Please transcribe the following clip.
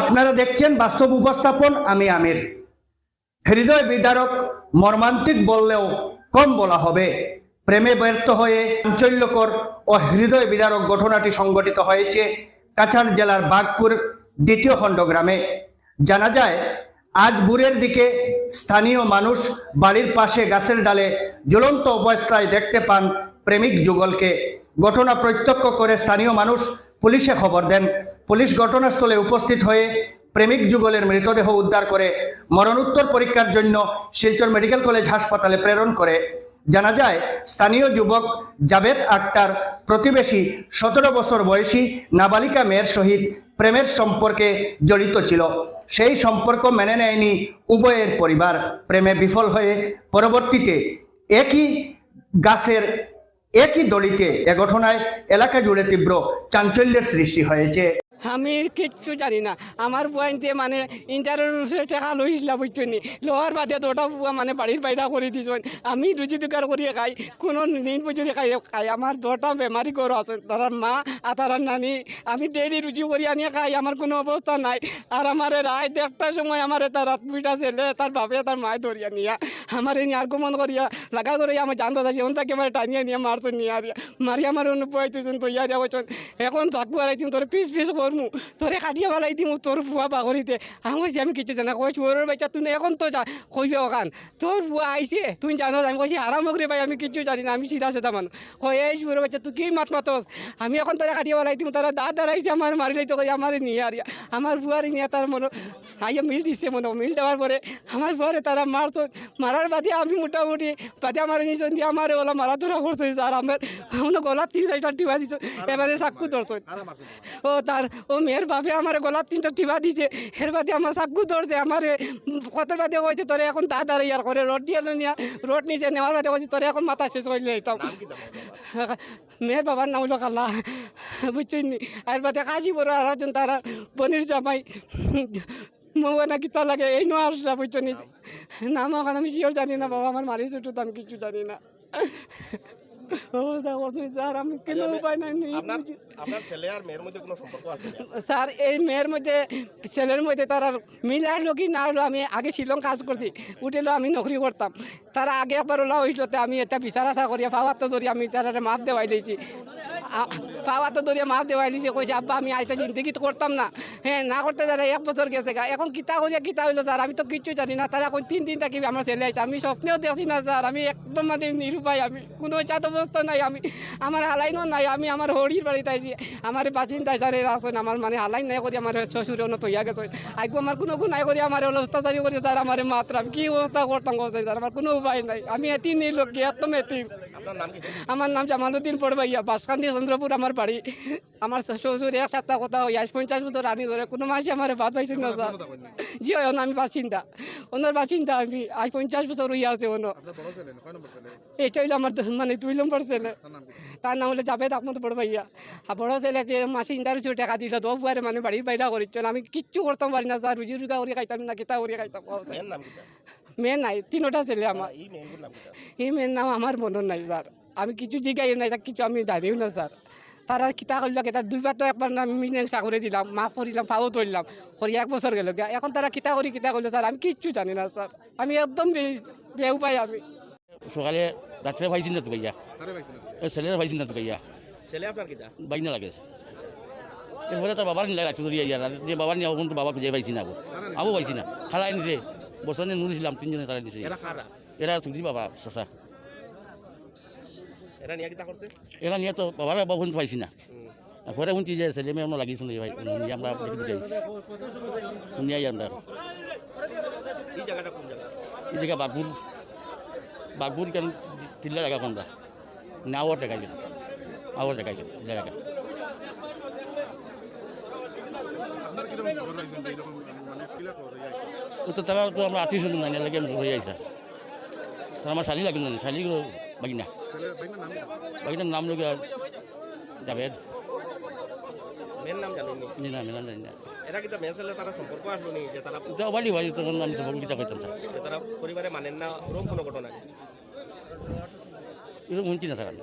আপনারা দেখছেন বাস্তব উপস্থাপন, আমি আমির। হৃদয় বিদারক, মর্মান্তিক বললেও কম বলা হবে। প্রেমে ব্যর্থ হয়ে চাঞ্চল্যকর ও হৃদয় বিদারক ঘটনাটি সংঘটিত হয়েছে কাছাড় জেলার বাগপুর দ্বিতীয় খণ্ড গ্রামে জানা যায়, আজ ভোরের দিকে স্থানীয় মানুষ বাড়ির পাশে গাছের ডালে জ্বলন্ত অবস্থায় দেখতে পান প্রেমিক যুগলকে। ঘটনা প্রত্যক্ষ করে স্থানীয় মানুষ পুলিশে খবর দেন। পুলিশ ঘটনাস্থলে উপস্থিত হয়ে প্রেমিক যুগলের মৃতদেহ উদ্ধার করে মরণোত্তর পরীক্ষার জন্য শিলচর মেডিকেল কলেজ হাসপাতালে প্রেরণ করে। জানা যায়, স্থানীয় যুবক জাভেদ আক্তার প্রতিবেশী সতেরো বছর বয়সী নাবালিকা মেয়ের সহিত প্রেমের সম্পর্কে জড়িত ছিল। সেই সম্পর্ক মেনে নেয়নি উভয়ের পরিবার। প্রেমে বিফল হয়ে পরবর্তীতে একই গাছের একই দলিতে এ ঘটনায় এলাকা জুড়ে তীব্র চাঞ্চল্যের সৃষ্টি হয়েছে। আমি কিচ্ছু জানি না। আমার বয়ানতে মানে ইন্টারভিউ টেকা লইছিলাম বুঝছ লোহার বাদে দুটা বুয়া মানে বাড়ির বাইরা করে দিছেন। আমি রুজি টুকার করে খাই, কোনো নিন পুজুরি খাই খাই আমার দুটা বেমারি করো আছে। তার মা আর তার নানি আমি ডেইলি রুজি করি আনি খাই আমার কোনো অবস্থা নাই। আর আমার রায় দেড়টার সময় আমার তার রাত দুইটা ছেলে তার বাপে তার মায় ধরিয়া নিয়া আমার এই আর্গমন করিয়া লাগা করে আমার জানতে চাইছি ওন তাকে আমার টানিয়া নিয়ে মারতো নিয়ে মারি আমার অনুভব তুই তো ইয়া এখন থাকব আর তোর পিস পিস করমু তোরে কাটিয়ে পেলাই দিমু তোর ফুয়া বাগরিতে আমি কইছি আমি কিছু জানা কই চোরের বাচ্চা তুই এখন তো যা কইবে ওখান তোর ফুয়া আইছে তুই জানো আমি কইছি আরাম করে ভাই আমি কিছু জানি না আমি সিধা সেটা মানুষ কই এই চোরের বাচ্চা তুই কি মাত মাতস আমি এখন তোরে কাটিয়ে পেলাই দিমু তারা দাঁত দাঁড়াইছে আমার মারিলাই তো কই আমার নিয়ে আর আমার ফুয়ার নিয়ে তার মনে আইয়া মিল দিছে মনে মিল দেওয়ার পরে আমার পরে তারা মারতো মারার বাদে আমি মোটামুটি বাদে আমার নিয়েছেন দিয়ে আমার ওলা মারা ধরা করতে আর আমার আমার গলা তিন চারটা টিপা দিছে এবারে চাকু ধরতো। ও তার ও মেয়ের বাপে আমার গলা তিনটা টিপা দিছে এর বাদে আমার চাকু ধরছে আমার কত বাদে কইছে তোরে এখন দাদার ইয়ার করে রোড দিয়ে নিয়া রোড নিচে নেওয়ার বাদে কইছে তোরে এখন মাথা শেষ করলে যেতাম মেয়ের বাবার নাম হলো কাল্লা বুঝছেন নি? আর বাদে কাশি বড় আর তারা পনির জামাই মৌয়া নাকি তা লাগে? এই নো আসা বুঝছ নি। নাম? ওখানে আমি শিওর জানি না বাবা আমার মারি ছুটু আমি কিছু জানি না। অবস্থা স্যার আর না? এই মেয়ের মধ্যে ছেলের মধ্যে তারা মিল আসলো কি না হলো আমি আগে শিলং কাজ করছি উঠেলো আমি নকরি করতাম। তারা আগে একবার ওলা হয়েছিল আমি এটা বিচার আশা করি পাওয়ার তো ধরি আমি তারা মাপ দেওয়াই দিয়েছি। পাওয়ার তো ধরিয়া মাপ দেওয়াই নিছে, কইছে, আব্বা, আমি আইটা জিন্দগি করতাম না। হ্যাঁ না করতে যারা এক বছর গেছে, গা এখন কিতা করিয়া কিতা হইল, স্যার, আমি তো কিচ্ছু জানি না। তারা এখন তিন দিন থাকি আমার ছেলে আইছে। আমি স্বপ্নেও দেখছি না, স্যার, আমি একদম মানে নিরুপায়, আমি কোনো চাত অবস্থা নাই, আমি, আমার হালাইনও নাই, আমি আমার হরির বাড়িতে আইছি, আমার বাচিন্তায় স্যার এরা আছেন, আমার মানে হালাই নাই করি, আমার শ্বশুর অন্য তৈয়া গেছে। আইগো আমার কোনো গুণাই করি, আমার অত্যাচারি করি, স্যার, আমার মাত্র আমি কি অবস্থা করতাম স্যার আমার কোনো উপায় নাই। আমি এতিম নেই লোক একদম এতিম। কি আমার নাম জামালুদ্দিন পড়বাইয়া বাসকান্দি চন্দ্রপুর আমার বাড়ি। আমার শ্বশুর এক সপ্তাহ কথা হই আজ পঞ্চাশ বছর আনি ধরে কোনো মাসে আমার ভাত পাইছি না স্যার। জি হয় আমি বাসিন্দা। ওনার বাসিন্দা আমি আজ পঞ্চাশ বছর হইয়া আছে অন্য এটা হইল আমার মানে দুই নম্বর ছেলে। তার নাম হলো জাভেদ আহমদ পড়বাইয়া আর বড় ছেলে যে মাসে ইন্টারভিউ টাকা দিল দশ বুয়ারে মানে বাড়ির বাইরা করিচ্ছেন আমি কিচ্ছু করতাম পারি না স্যার রুজি রুগা করে খাইতাম না কিতা করে খাইতাম। মেয়ে নাই তিনোটা ছেলে আমার। এই মেয়ের নাম আমার মনে নাই স্যার। আমি কিছু জিগাই নাই তার কিছু আমি জানিও না স্যার। তারা কিতা করল কেতা দুইবার তো একবার না মিনে চাকরি দিলাম মাফ করিলাম পাও ধরলাম করি এক বছর গেল এখন তারা কিতা করি কিতা করল স্যার আমি কিচ্ছু জানি না স্যার। আমি একদম বেউ পাই আমি। সকালে রাত্রে পাইছি না তো গাইয়া ছেলের পাইছি না তো গাইয়া ছেলে আপনার কিতা? বাইক না লাগে এরপরে তার বাবার নিলে রাখতে ধরি ইয়া যে বাবার নিয়ে কিন্তু বাবা খুঁজে পাইছি না আবু আবু পাইছি না। খালাই নিছে বছর নিয়ে নুরিছিলাম তিনজনে তারা নিছে এরা তুলি বাবা চাচা। এরা নিয়ে কিতা করছে এরা নিয়ে তো বাবার বাবা পাইছি না। পরে শুনছি যে ছেলে মেয়ে আমরা লাগিয়েছিল ভাই নিয়ে আমরা দেখে দিকে শুনিয়ে আমরা এই জায়গাটা কোন জায়গা এই জায়গা বাঘপুর বাঘপুর কেন তিল্লা জায়গা কোনটা না আওয়ার জায়গায় গেল আওয়ার জায়গায় গেল জায়গাটা ও তো তারা তো আমরা আত্মীয় স্বজন না লাগে হয়ে যাই স্যার তারা আমার শালি লাগেন না শালি বাগিনা। বাগিনার নাম লোক জাভেদ। না। না তারা নি তারা তারা মানেন না ঘটনা এরকম না আমি।